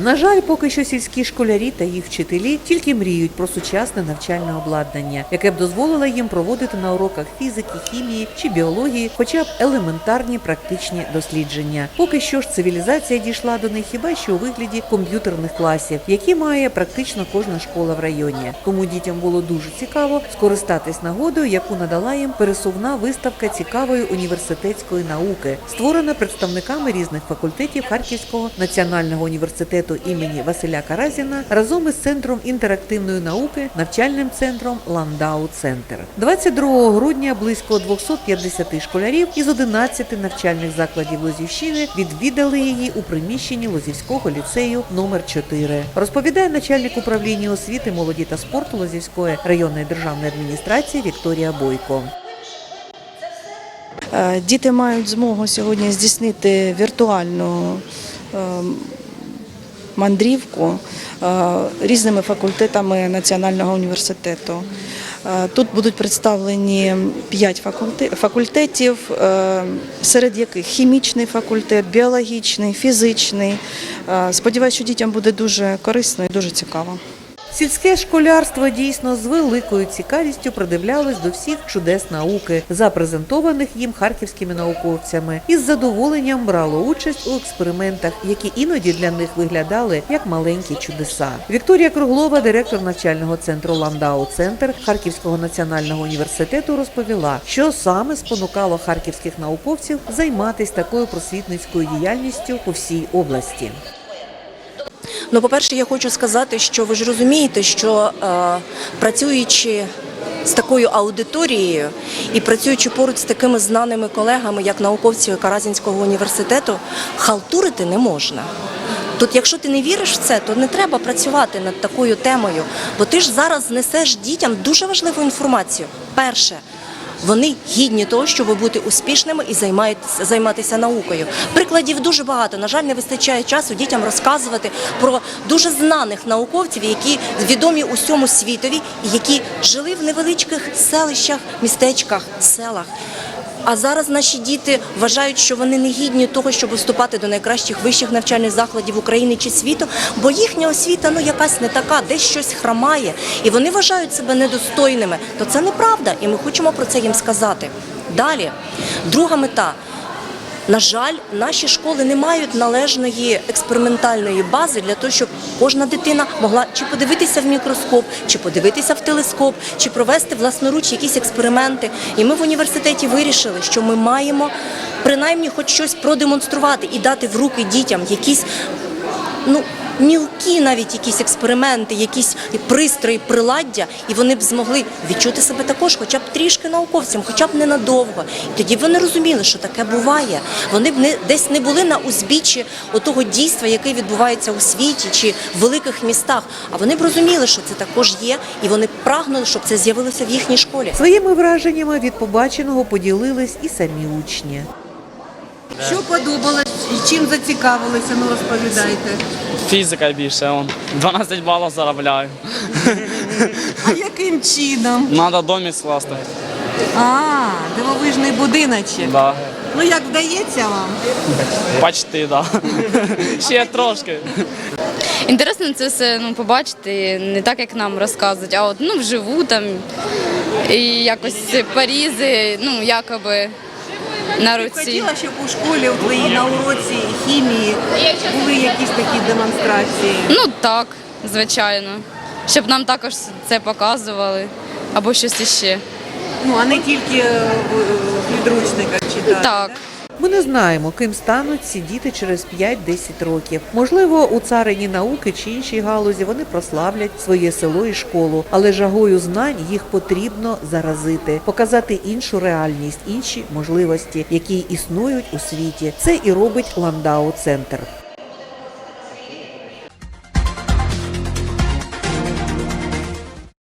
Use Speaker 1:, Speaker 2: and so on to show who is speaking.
Speaker 1: На жаль, поки що сільські школярі та їх вчителі тільки мріють про сучасне навчальне обладнання, яке б дозволило їм проводити на уроках фізики, хімії чи біології, хоча б елементарні практичні дослідження. Поки що ж цивілізація дійшла до них хіба що у вигляді комп'ютерних класів, які має практично кожна школа в районі. Тому дітям було дуже цікаво скористатись нагодою, яку надала їм пересувна виставка цікавої університетської науки, створена представниками різних факультетів Харківського національного університету імені Василя Каразіна разом із центром інтерактивної науки, навчальним центром Ландау Центр. 22 грудня близько 250 школярів із 11 навчальних закладів Лозівщини відвідали її у приміщенні Лозівського ліцею номер 4. Розповідає начальник управління освіти, молоді та спорту Лозівської районної державної адміністрації Вікторія Бойко.
Speaker 2: Е, Діти мають змогу сьогодні здійснити віртуальну е, мандрівку е, різними факультетами Національного університету. Е, Тут будуть представлені п'ять факультетів, е, серед яких хімічний факультет, біологічний, фізичний. Сподіваюся, що дітям буде дуже корисно і дуже цікаво.
Speaker 1: Сільське школярство дійсно з великою цікавістю придивлялось до всіх чудес науки, запрезентованих їм харківськими науковцями, і з задоволенням брало участь у експериментах, які іноді для них виглядали як маленькі чудеса. Вікторія Круглова, директор навчального центру Ландау Центр Харківського національного університету, розповіла, що саме спонукало харківських науковців займатися такою просвітницькою діяльністю у всій області.
Speaker 3: Ну, по-перше, я хочу сказати, що ви ж розумієте, що е, працюючи з такою аудиторією і працюючи поруч з такими знаними колегами, як науковці Каразінського університету, халтурити не можна. Тут, якщо ти не віриш в це, то не треба працювати над такою темою, бо ти ж зараз несеш дітям дуже важливу інформацію. Перше. Вони гідні того, щоб бути успішними і займатися, наукою. Прикладів дуже багато. На жаль, не вистачає часу дітям розказувати про дуже знаних науковців, які відомі усьому світові, які жили в невеличких селищах, містечках, селах. А зараз наші діти вважають, що вони не гідні того, щоб вступати до найкращих вищих навчальних закладів України чи світу, бо їхня освіта ну якась не така, десь щось храмає, і вони вважають себе недостойними. То це неправда, і ми хочемо про це їм сказати. Далі, друга мета. На жаль, наші школи не мають належної експериментальної бази для того, щоб кожна дитина могла чи подивитися в мікроскоп, чи подивитися в телескоп, чи провести власноруч якісь експерименти. І ми в університеті вирішили, що ми маємо принаймні хоч щось продемонструвати і дати в руки дітям якісь ну. Мілкі навіть якісь експерименти, якісь пристрої, приладдя, і вони б змогли відчути себе також, хоча б трішки науковцям, хоча б ненадовго. І тоді б вони розуміли, що таке буває. Вони б не десь не були на узбіччі отого дійства, яке відбувається у світі чи в великих містах. А вони б розуміли, що це також є, і вони б прагнули, щоб це з'явилося в їхній школі.
Speaker 1: Своїми враженнями від побаченого поділились і самі учні.
Speaker 4: Що подобалось і чим зацікавилися, ну розповідайте.
Speaker 5: Фізика більше, он. 12 балів заробляю.
Speaker 4: А яким чином?
Speaker 5: Надо домик скласти.
Speaker 4: А, дивовижний будиночок.
Speaker 5: Да.
Speaker 4: Ну як вдається вам?
Speaker 5: Почти, да. Ще трошки.
Speaker 6: Інтересно це все ну, побачити, не так, як нам розказують, а от ну, вживу там і якось порізи, ну, якоби на руці.
Speaker 4: Хотіла, щоб у школі у твоїй на уроці хімії були якісь такі демонстрації.
Speaker 6: Ну так, звичайно. Щоб нам також це показували або щось іще.
Speaker 4: Ну, а не тільки е, в підручниках читати.
Speaker 6: Так.
Speaker 1: Ми не знаємо, ким стануть ці діти через 5-10 років. Можливо, у царині науки чи іншій галузі вони прославлять своє село і школу, але жагою знань їх потрібно заразити, показати іншу реальність, інші можливості, які існують у світі. Це і робить Ландау Центр.